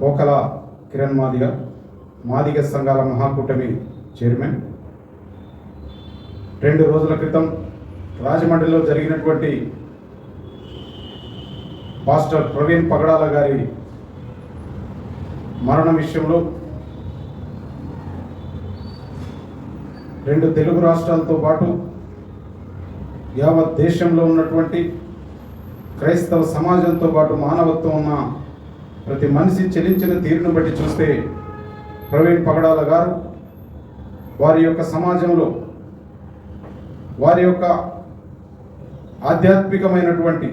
పోకల కిరణ్ మాదిగ మాదిగ సంఘాల మహాకూటమి చైర్మన్. రెండు రోజుల క్రితం రాజమండ్రిలో జరిగినటువంటి పాస్టర్ ప్రవీణ్ పగడాల గారి మరణం విషయంలో రెండు తెలుగు రాష్ట్రాలతో పాటు యావత్ దేశంలో ఉన్నటువంటి క్రైస్తవ సమాజంతో పాటు మానవత్వం ఉన్న ప్రతి మనిషి చెల్లించిన తీరును బట్టి చూస్తే ప్రవీణ్ పగడాల గారు వారి యొక్క సమాజంలో వారి యొక్క ఆధ్యాత్మికమైనటువంటి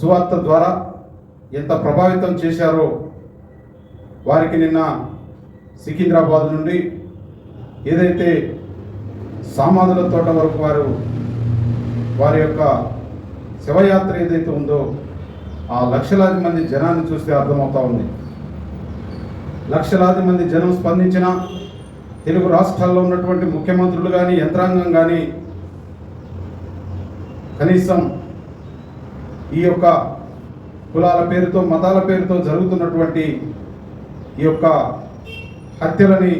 సువార్త ద్వారా ఎంత ప్రభావితం చేశారో వారికి నిన్న సికింద్రాబాద్ నుండి ఏదైతే సామాదుల తోట వరకు వారు వారి యొక్క శివయాత్ర ఏదైతే ఉందో ఆ లక్షలాది మంది జనాన్ని చూస్తే అర్థమవుతా ఉంది. లక్షలాది మంది జనం స్పందించిన తెలుగు రాష్ట్రాల్లో ఉన్నటువంటి ముఖ్యమంత్రులు కానీ యంత్రాంగం కానీ కనీసం ఈ యొక్క కులాల పేరుతో మతాల పేరుతో జరుగుతున్నటువంటి ఈ యొక్క హత్యలని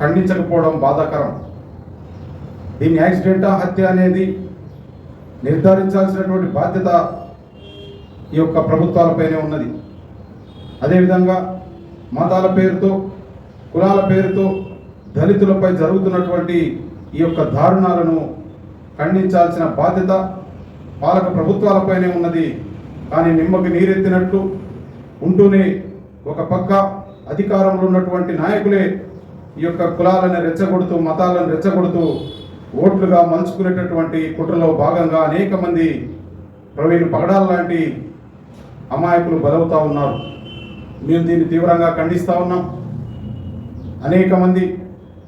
ఖండించకపోవడం బాధాకరం. దీన్ని యాక్సిడెంటా హత్య అనేది నిర్ధారించాల్సినటువంటి బాధ్యత ఈ యొక్క ప్రభుత్వాలపైనే ఉన్నది. అదేవిధంగా మతాల పేరుతో కులాల పేరుతో దళితులపై జరుగుతున్నటువంటి ఈ యొక్క దారుణాలను ఖండించాల్సిన బాధ్యత పాలక ప్రభుత్వాలపైనే ఉన్నది. కానీ నిమ్మకి నీరెత్తినట్లు ఉంటూనే ఒక పక్క అధికారంలో ఉన్నటువంటి నాయకులే ఈ యొక్క కులాలను రెచ్చగొడుతూ మతాలను రెచ్చగొడుతూ ఓట్లుగా మలుచుకునేటటువంటి కుట్రలో భాగంగా అనేక మంది ప్రవీణ్ పగడాల లాంటి అమాయకులు బలవుతూ ఉన్నారు. మేము దీన్ని తీవ్రంగా ఖండిస్తూ ఉన్నాం. అనేక మంది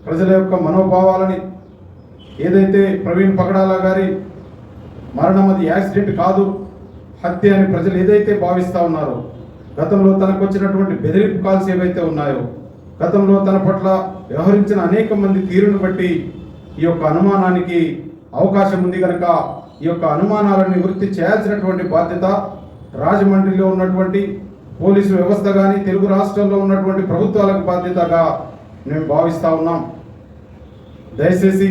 ప్రజల యొక్క మనోభావాలని ఏదైతే ప్రవీణ్ పగడాల గారి మరణం అది యాక్సిడెంట్ కాదు హత్య అని ప్రజలు ఏదైతే భావిస్తూ ఉన్నారో గతంలో తనకు వచ్చినటువంటి బెదిరింపు కాల్స్ ఏవైతే ఉన్నాయో గతంలో తన పట్ల వ్యవహరించిన అనేక మంది తీరును బట్టి ఈ యొక్క అనుమానానికి అవకాశం ఉంది కనుక ఈ యొక్క అనుమానాలను నివృత్తి చేయాల్సినటువంటి బాధ్యత రాజమండ్రిలో ఉన్నటువంటి పోలీసు వ్యవస్థ కానీ తెలుగు రాష్ట్రాల్లో ఉన్నటువంటి ప్రభుత్వాలకు బాధ్యతగా మేము భావిస్తూ ఉన్నాం. దయచేసి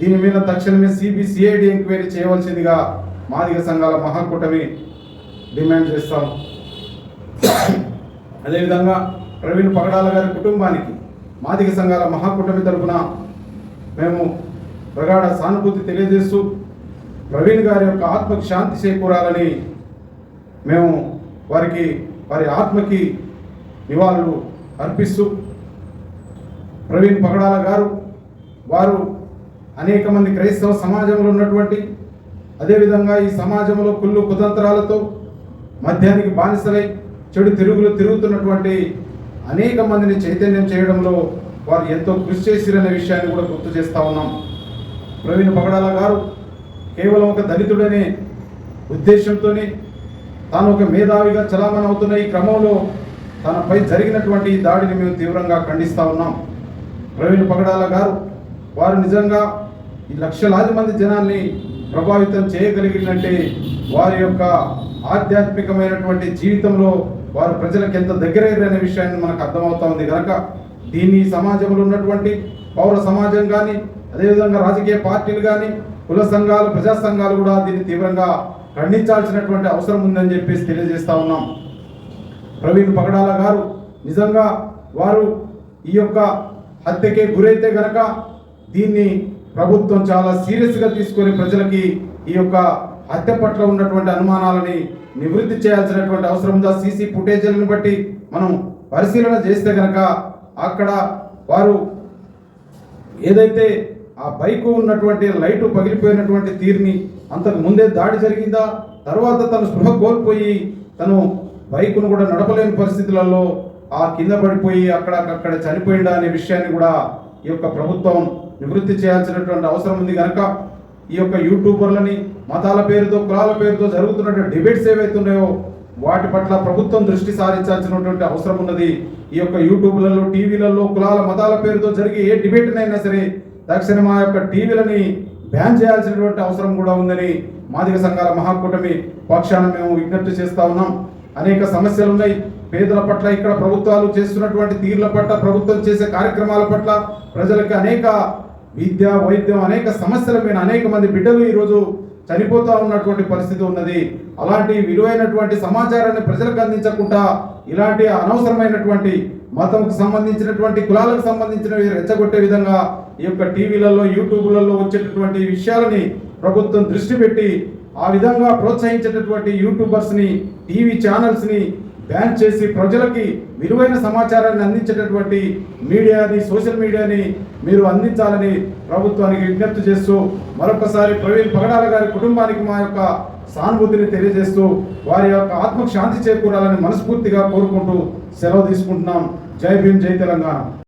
దీని మీద తక్షణమే సిబిసిఐడి ఎంక్వైరీ చేయవలసిందిగా మాదిగ సంఘాల మహాకూటమి డిమాండ్ చేస్తాం అదేవిధంగా ప్రవీణ్ పగడాల గారి కుటుంబానికి మాదిగ సంఘాల మహాకూటమి తరపున మేము ప్రగాఢ సానుభూతి తెలియజేస్తూ ప్రవీణ్ గారి యొక్క ఆత్మకు శాంతి చేకూరాలని మేము వారికి వారి ఆత్మకి నివాళులు అర్పిస్తూ ప్రవీణ్ పగడాల గారు వారు అనేక మంది క్రైస్తవ సమాజంలో ఉన్నటువంటి అదేవిధంగా ఈ సమాజంలో కుళ్ళు కుతంత్రాలతో మద్యానికి బానిసలై చెడు తిరుగులు తిరుగుతున్నటువంటి అనేక మందిని చైతన్యం చేయడంలో వారు ఎంతో కృషి చేసిరనే విషయాన్ని కూడా గుర్తు చేస్తా ఉన్నాం. ప్రవీణ్ పగడాల గారు కేవలం ఒక దళితుడనే ఉద్దేశంతోనే తాను ఒక మేధావిగా చలామణి అవుతున్న ఈ క్రమంలో తనపై జరిగినటువంటి దాడిని మేము తీవ్రంగా ఖండిస్తూ ఉన్నాం. ప్రవీణ్ పగడాల గారు వారు నిజంగా ఈ లక్షలాది మంది జనాన్ని ప్రభావితం చేయగలిగినట్టే వారి యొక్క ఆధ్యాత్మికమైనటువంటి జీవితంలో వారు ప్రజలకు ఎంత దగ్గరయ్యారు అనే విషయాన్ని మనకు అర్థమవుతా ఉంది కనుక దీన్ని సమాజంలో ఉన్నటువంటి పౌర సమాజం కానీ అదేవిధంగా రాజకీయ పార్టీలు కానీ కుల సంఘాలు ప్రజా సంఘాలు కూడా దీన్ని తీవ్రంగా ఖండించాల్సినటువంటి అవసరం ఉందని చెప్పేసి తెలియజేస్తా ఉన్నాం. ప్రవీణ్ పగడాల గారు నిజంగా వారు ఈ యొక్క హత్యకే గురైతే గనక దీన్ని ప్రభుత్వం చాలా సీరియస్గా తీసుకొని ప్రజలకి ఈ యొక్క హత్య పట్ల ఉన్నటువంటి అనుమానాలని నివృత్తి చేయాల్సినటువంటి అవసరం ఉందా? సీసీ ఫుటేజీలను బట్టి మనం పరిశీలన చేస్తే గనక అక్కడ వారు ఏదైతే ఆ బైకు ఉన్నటువంటి లైటు పగిలిపోయినటువంటి తీరుని అంతకు ముందే దాడి జరిగిందా? తర్వాత తను స్పృహ కోల్పోయి తను బైకును కూడా నడపలేని పరిస్థితులలో ఆ కింద పడిపోయి అక్కడక్కడ చనిపోయిందా అనే విషయాన్ని కూడా ఈ యొక్క ప్రభుత్వం నివృత్తి చేయాల్సినటువంటి అవసరం ఉంది కనుక ఈ యొక్క యూట్యూబర్లని మతాల పేరుతో కులాల పేరుతో జరుగుతున్నటువంటి డిబేట్స్ ఏవైతే ఉన్నాయో వాటి పట్ల ప్రభుత్వం దృష్టి సారించాల్సినటువంటి అవసరం ఉన్నది. ఈ యొక్క యూట్యూబ్లలో టీవీలలో కులాల మతాల పేరుతో జరిగే ఏ డిబేట్నైనా సరే తక్షణ మా యొక్క టీవీలని బ్యాన్ చేయాల్సినటువంటి అవసరం కూడా ఉందని మాదిక సంఘాల మహాకూటమి పక్షాన మేము విజ్ఞప్తి చేస్తా ఉన్నాం. అనేక సమస్యలు ఉన్నాయి పేదల పట్ల ఇక్కడ ప్రభుత్వాలు చేస్తున్నటువంటి తీర్ల పట్ల ప్రభుత్వం చేసే కార్యక్రమాల పట్ల ప్రజలకు అనేక విద్య వైద్యం అనేక సమస్యల మీద అనేక మంది బిడ్డలు ఈరోజు చనిపోతూ ఉన్నటువంటి పరిస్థితి ఉన్నది. అలాంటి విలువైనటువంటి సమాచారాన్ని ప్రజలకు అందించకుండా ఇలాంటి అనవసరమైనటువంటి మతంకు సంబంధించినటువంటి కులాలకు సంబంధించినవి రెచ్చగొట్టే విధంగా ఈ యొక్క టీవీలలో యూట్యూబ్లలో వచ్చేటటువంటి విషయాలని ప్రభుత్వం దృష్టి పెట్టి ఆ విధంగా ప్రోత్సహించేటటువంటి యూట్యూబర్స్ని టీవీ ఛానల్స్ని బ్యాన్ చేసి ప్రజలకి విలువైన సమాచారాన్ని అందించేటటువంటి మీడియాని సోషల్ మీడియాని మీరు అందించాలని ప్రభుత్వానికి విజ్ఞప్తి చేస్తూ మరొకసారి ప్రవీణ్ పగడాల గారి కుటుంబానికి మా యొక్క సానుభూతిని తెలియజేస్తూ వారి యొక్క ఆత్మకు శాంతి చేకూరాలని మనస్ఫూర్తిగా కోరుకుంటూ సెలవు తీసుకుంటున్నాం. జై భీమ్ జై తెలంగాణ.